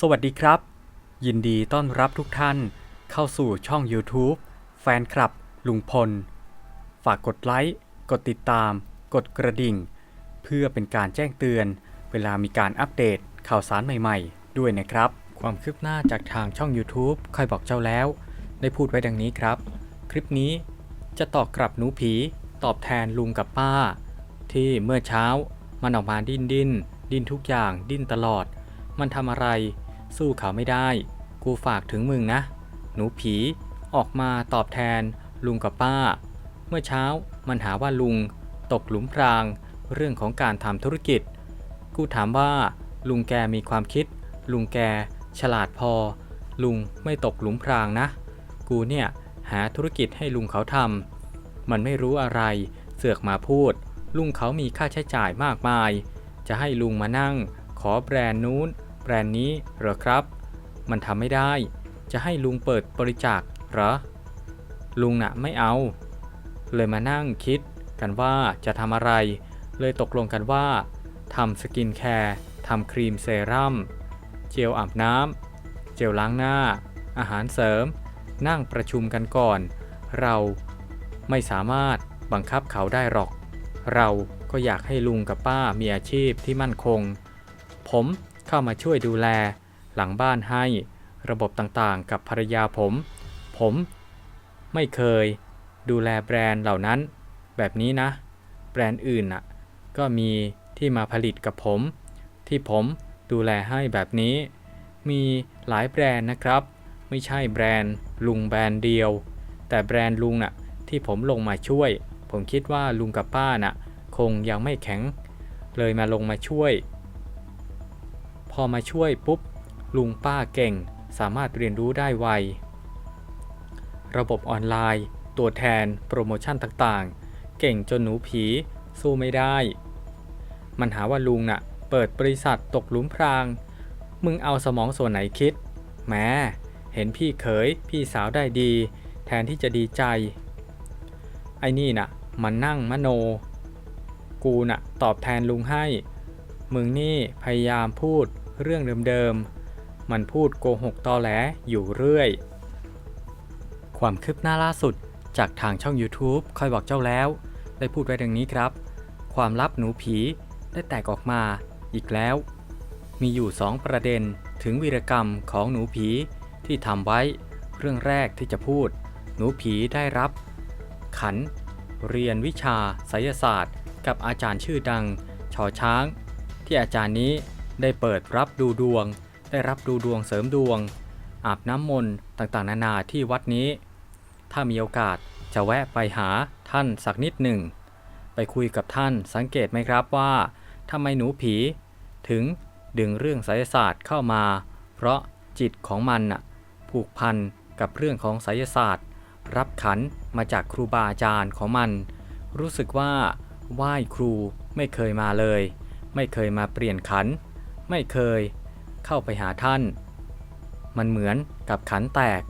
สวัสดีครับ ยินดีต้อนรับทุกท่านเข้าสู่ช่อง YouTube แฟนคลับ ลุงพล ฝากกดไลค์ กดติดตาม กดกระดิ่ง เพื่อเป็นการแจ้งเตือน เวลามีการอัปเดตข่าวสารใหม่ๆ ด้วยนะครับ ความคืบหน้าจากทางช่อง YouTube ค่อยบอกเจ้าแล้ว ได้พูดไว้ดังนี้ครับ คลิปนี้จะตอบกลับหนูผี ตอบแทนลุงกับป้า ที่เมื่อเช้ามันออกมาดิ้นดิ้นดิ้นทุกอย่างดิ้นตลอด มันทำอะไร สู้เขาไม่ได้ กูฝากถึงมึงนะ หนูผีออกมาตอบแทน ลุงกับป้า เมื่อเช้ามันหาว่าลุง ตกหลุมพราง เรื่องของการทำธุรกิจ กูถามว่า ลุงแกมีความคิด ลุงแก ฉลาดพอ ลุงไม่ตกหลุมพรางนะ กูเนี่ยหาธุรกิจให้ลุงเขาทำมันไม่รู้อะไร เสือกมาพูด ลุงเขามีค่าใช้จ่ายมากมาย จะให้ลุงมานั่ง ขอแบรนด์นู้น แบรนด์นี้เหรอครับ มันทำไม่ได้ จะให้ลุงเปิดบริจาคเหรอ ลุงน่ะไม่เอา เลยมานั่งคิดกันว่าจะทำอะไร เลยตกลงกันว่าทำสกินแคร์ทำครีมเซรั่มเจลอาบน้ำเจลล้างหน้า อาหารเสริม นั่งประชุมกันก่อน เราไม่สามารถบังคับเขาได้หรอก เราก็อยากให้ลุงกับป้ามีอาชีพที่มั่นคง ผม เข้ามาช่วยดูแล หลังบ้านให้ระบบต่างๆ กับภรรยาผม ผม ไม่เคย ดูแลแบรนด์เหล่านั้น แบบนี้นะ แบรนด์อื่นน่ะ ก็มีที่มาผลิตกับผม ที่ผมดูแลให้แบบนี้ มีหลายแบรนด์นะครับ ไม่ใช่แบรนด์ลุงแบรนด์เดียว แต่แบรนด์ลุงน่ะ ที่ผมลงมาช่วย ผมคิดว่าลุงกับป้าน่ะ คงยังไม่แข็ง เลยมาลงมาช่วย อมาช่วยปุ๊บ ลุงป้าเก่ง สามารถเรียนรู้ได้ไว ระบบออนไลน์ ตัวแทน โปรโมชั่นต่างๆ เก่งจนหนูผี สู้ไม่ได้ มันหาว่าลุงน่ะ เปิดบริษัทตกหลุมพราง มึงเอาสมองส่วนไหนคิดแหมเห็นพี่เขยพี่สาวได้ดี แทนที่จะดีใจ ไอ้นี่น่ะ มันนั่งมโน กูน่ะ ตอบแทนลุงให้ มึงนี่พยายามพูด เรื่องเดิมๆ มันพูดโกหกตอแหลอยู่เรื่อย ความคืบหน้าล่าสุดจากทางช่อง YouTube คอยบอกเจ้าแล้ว ได้พูดไว้ดังนี้ครับ ความลับหนูผีได้แตกออกมาอีกแล้ว มีอยู่ 2 ประเด็นถึงวีรกรรมของหนูผีที่ทำไว้ เรื่องแรกที่จะพูด หนูผีได้รับ ขัน เรียนวิชาไสยศาสตร์ กับอาจารย์ชื่อดังชอช้าง ที่อาจารย์นี้ ได้เปิดรับดูดวง ได้รับดูดวงเสริมดวง อาบน้ำมนต์ต่างๆ นานาที่วัดนี้ ถ้ามีโอกาสจะแวะไปหาท่านสักนิดหนึ่ง ไปคุยกับท่านสังเกตไหมครับว่าทำไมหนูผี ถึงดึงเรื่องไสยศาสตร์เข้ามา เพราะจิตของมันน่ะผูกพันกับเรื่องของไสยศาสตร์ รับขันมาจากครูบาอาจารย์ของมัน รู้สึกว่าไหว้ครูไม่เคยมาเลย ไม่เคยมาเปลี่ยนขัน ไม่เคยเข้าไปหาท่าน มันเหมือนกับขันแตก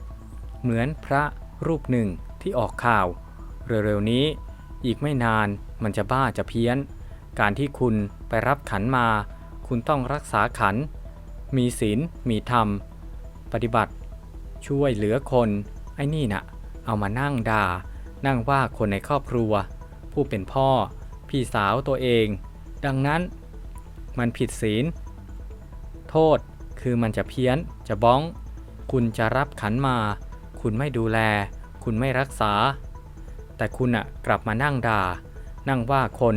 เหมือนพระรูปหนึ่งที่ออกข่าว เร็วๆนี้อีกไม่นานมันจะบ้าจะเพี้ยน การที่คุณไปรับขันมา คุณต้องรักษาขัน มีศีลมีธรรม ปฏิบัติ ช่วยเหลือคนไอ้นี่น่ะ เอามานั่งด่า นั่งว่าคนในครอบครัว ผู้เป็นพ่อ พี่สาวตัวเอง ดังนั้น มันผิดศีล โทษคือมันจะเพี้ยน จะบ้อง คุณจะรับขันมา คุณไม่ดูแล คุณไม่รักษา แต่คุณอะกลับมานั่งด่า นั่งว่าคน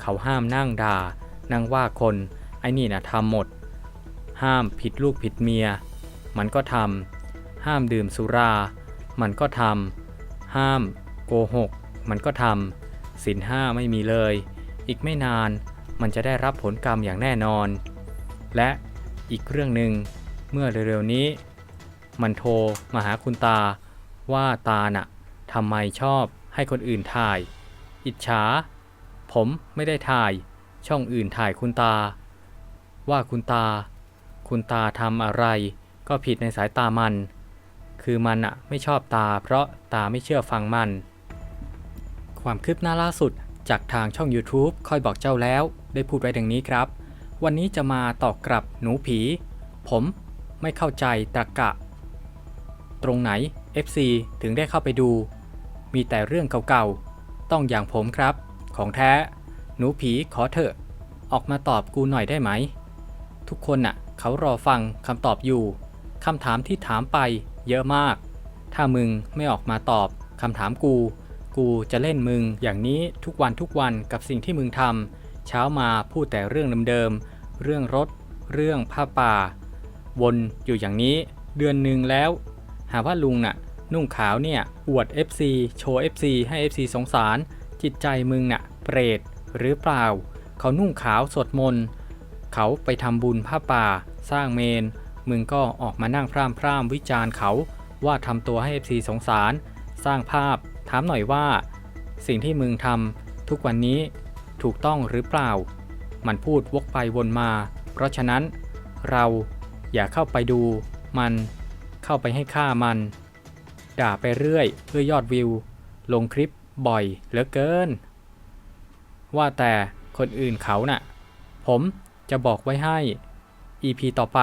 เขาห้ามนั่งด่า นั่งว่าคน ไอ้นี่นะทำหมด ห้ามผิดลูกผิดเมีย มันก็ทำ ห้ามดื่มสุรา มันก็ทำ ห้ามโกหก มันก็ทำศีลห้าไม่มีเลย อีกไม่นานมันจะได้รับผลกรรมอย่างแน่นอน และ อีกเรื่องหนึ่งเมื่อเร็วๆนี้ มันโทรมาหาคุณตาว่าตาน่ะทำไมชอบให้คนอื่นถ่าย อิจฉา ผมไม่ได้ถ่ายช่องอื่นถ่ายคุณตา ว่าคุณตา คุณตาทำอะไร ก็ผิดในสายตามัน คือมันอะไม่ชอบตา เพราะตาไม่เชื่อฟังมัน ความคืบหน้าล่าสุดจากทางช่อง YouTube คอยบอกเจ้าแล้ว ได้พูดไว้ดังนี้ครับ วันนี้จะมาตอบกลับหนูผี ผมไม่เข้าใจตรกะ ตรงไหน FC ถึงได้เข้าไปดู มีแต่เรื่องเก่าๆ ต้องอย่างผมครับ ของแท้ หนูผีขอเถอะ ออกมาตอบกูหน่อยได้ไหม ทุกคนน่ะ เขารอฟังคำตอบอยู่คำถามที่ถามไปเยอะมาก ถ้ามึงไม่ออกมาตอบคำถามกู กูจะเล่นมึงอย่างนี้ทุกวันทุกวันกับสิ่งที่มึงทำ เช้ามาพูดแต่เรื่องเดิมๆ เรื่องรถ เรื่องผ้าป่า วนอยู่อย่างนี้เดือนหนึ่งแล้ว หาว่าลุงน่ะ นุ่งขาวเนี่ย อวด FC โชว์ FC ให้ FC สงสาร จิตใจมึงน่ะ เปรตหรือเปล่า เขานุ่งขาวสดมน เขาไปทำบุญผ้าป่า สร้างเมน มึงก็ออกมานั่งพร่ำพร่ำวิจารณ์เขาว่าทำตัวให้ FC สงสาร สร้างภาพ ถามหน่อยว่า สิ่งที่มึงทำทุกวันนี้ ถูกต้องหรือเปล่า มันพูดวกไปวนมา เพราะฉะนั้น เราอย่าเข้าไปดู มัน เข้าไปให้ค่ามัน ด่าไปเรื่อยเพื่อยอดวิว ลงคลิปบ่อยเหลือเกิน ว่าแต่คนอื่นเขาน่ะ ผมจะบอกไว้ให้ EP ต่อไป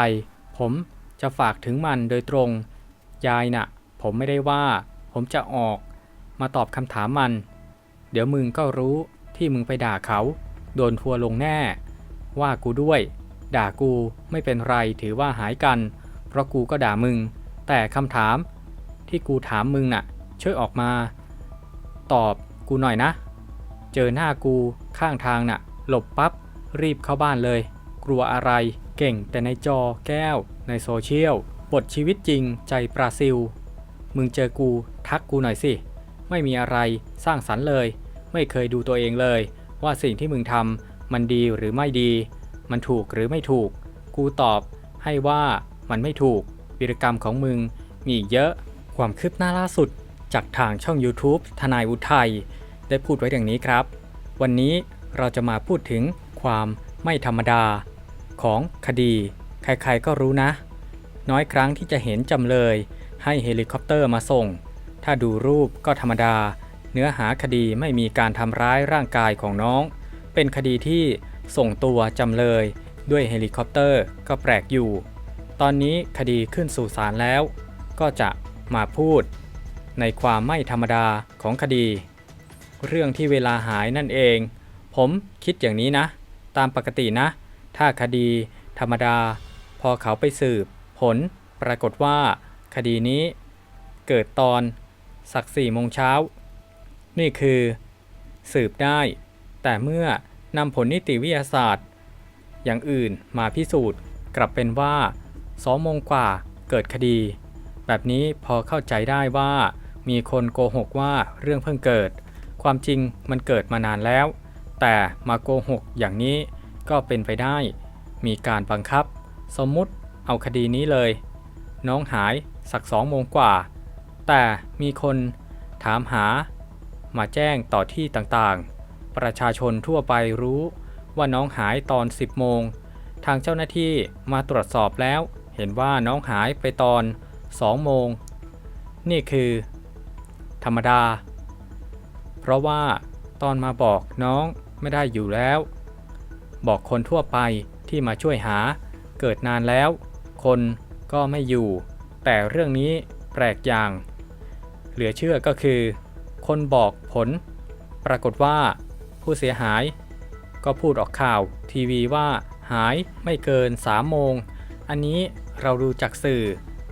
ผมจะฝากถึงมันโดยตรง ยายน่ะ ผมไม่ได้ว่า ผมจะออก มาตอบคำถามมัน เดี๋ยวมึงก็รู้ ที่มึงไปด่าเขาโดนทัวลงแน่ ว่ากูด้วย ด่ากูไม่เป็นไรถือว่าหายกัน เพราะกูก็ด่ามึง แต่คำถาม ที่กูถามมึงน่ะ ช่วยออกมา ตอบกูหน่อยนะ เจอหน้ากูข้างทางน่ะ หลบปับ๊บรีบเข้าบ้านเลย กลัวอะไร เก่งแต่ในจอแก้ว ในโซเชียลบทชีวิตจริงใจปราซิล มึงเจอกูทักกูหน่อยสิ ไม่มีอะไรสร้างสรรค์เลย ไม่เคยดูตัวเองเลย ว่าสิ่งที่มึงทำมันดีหรือไม่ดี มันถูกหรือไม่ถูก กูตอบให้ว่ามันไม่ถูกวิรกรรมของมึงมีอีกเยอะ ความคืบหน้าล่าสุด จากทางช่อง YouTube ทนายอุทัยได้พูดไว้อย่างนี้ครับ วันนี้เราจะมาพูดถึงความไม่ธรรมดา ของคดี ใครๆก็รู้นะ น้อยครั้งที่จะเห็นจำเลย ให้เฮลิคอปเตอร์มาส่ง ถ้าดูรูปก็ธรรมดา เนื้อหาคดีไม่มีการทำร้ายร่างกายของน้อง เป็นคดีที่ส่งตัวจำเลยด้วยเฮลิคอปเตอร์ก็แปลกอยู่ ตอนนี้คดีขึ้นสู่ศาลแล้ว ก็จะมาพูด ในความไม่ธรรมดาของคดี เรื่องที่เวลาหายนั่นเอง ผมคิดอย่างนี้นะ ตามปกตินะ ถ้าคดีธรรมดา พอเขาไปสืบ ผลปรากฏว่า คดีนี้ เกิดตอนสักสี่โมงเช้า นี่คือ สืบได้ แต่เมื่อนำผลนิติวิทยาศาสตร์ อย่างอื่นมาพิสูจน์กลับเป็นว่าสองโมงกว่าเกิดคดี แบบนี้พอเข้าใจได้ว่า มีคนโกหกว่าเรื่องเพิ่งเกิด ความจริงมันเกิดมานานแล้ว แต่มาโกหกอย่างนี้ก็เป็นไปได้ มีการบังคับ สมมุติเอาคดีนี้เลย น้องหายสักสองโมงกว่า แต่มีคนถามหา มาแจ้งต่อที่ต่างๆ ประชาชนทั่วไปรู้ว่าน้องหายตอน 10 โมง ทางเจ้าหน้าที่มาตรวจสอบแล้ว เห็นว่าน้องหายไปตอน 2 โมง นี่คือ ธรรมดา เพราะว่าตอนมาบอกน้องไม่ได้อยู่แล้ว บอกคนทั่วไปที่มาช่วยหาเกิดนานแล้ว คนก็ไม่อยู่ แต่เรื่องนี้แปลกอย่าง เหลือเชื่อก็คือ คนบอกผล ปรากฏว่าผู้เสียหาย ก็พูดออกข่าวทีวีว่าหายไม่เกิน3โมง อันนี้เราดูจากสื่อ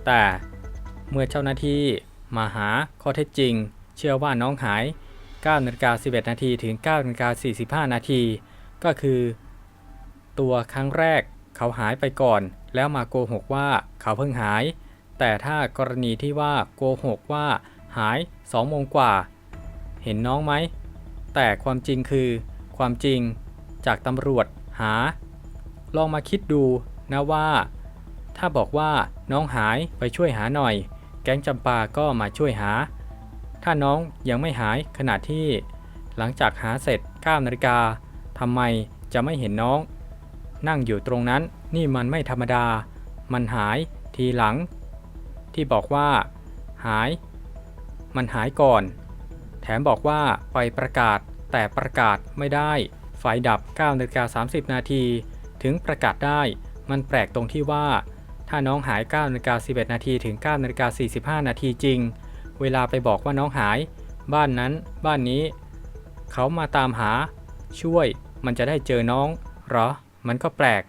แต่เมื่อเจ้าหน้าที่มาหาข้อเท็จจริง เชื่อว่าน้องหาย9นาฬิกา11นาทีถึง9นาฬิกา45นาทีก็คือ ตัวครั้งแรกเขาหายไปก่อน แล้วมาโกหกว่าเขาเพิ่งหาย แต่ถ้ากรณีที่ว่าโกหกว่าหาย2โมงกว่า เห็นน้องไหม แต่ความจริงคือความจริงจากตำรวจหา ลองมาคิดดูนะว่า ถ้าบอกว่าน้องหายไปช่วยหาหน่อย แก๊งจำปาก็มาช่วยหา ถ้าน้องยังไม่หายขณะที่ หลังจากหาเสร็จ9นาฬิกาทำไมจะไม่เห็นน้อง นั่งอยู่ตรงนั้นนี่มันไม่ธรรมดา มันหายทีหลัง ที่บอกว่า หาย มันหายก่อน แถมบอกว่าไปประกาศแต่ประกาศไม่ได้ ไฟดับ9นาฬิกา30 นาที ถึงประกาศได้มันแปลกตรงที่ว่า ถ้าน้องหาย9นาฬิกา11 นาทีถึง9นาฬิกา45 นาทีจริง เวลาไปบอกว่าน้องหาย บ้านนั้น บ้านนี้ เขามาตามหา ช่วยมันจะได้เจอน้องหรอ มันก็แปลก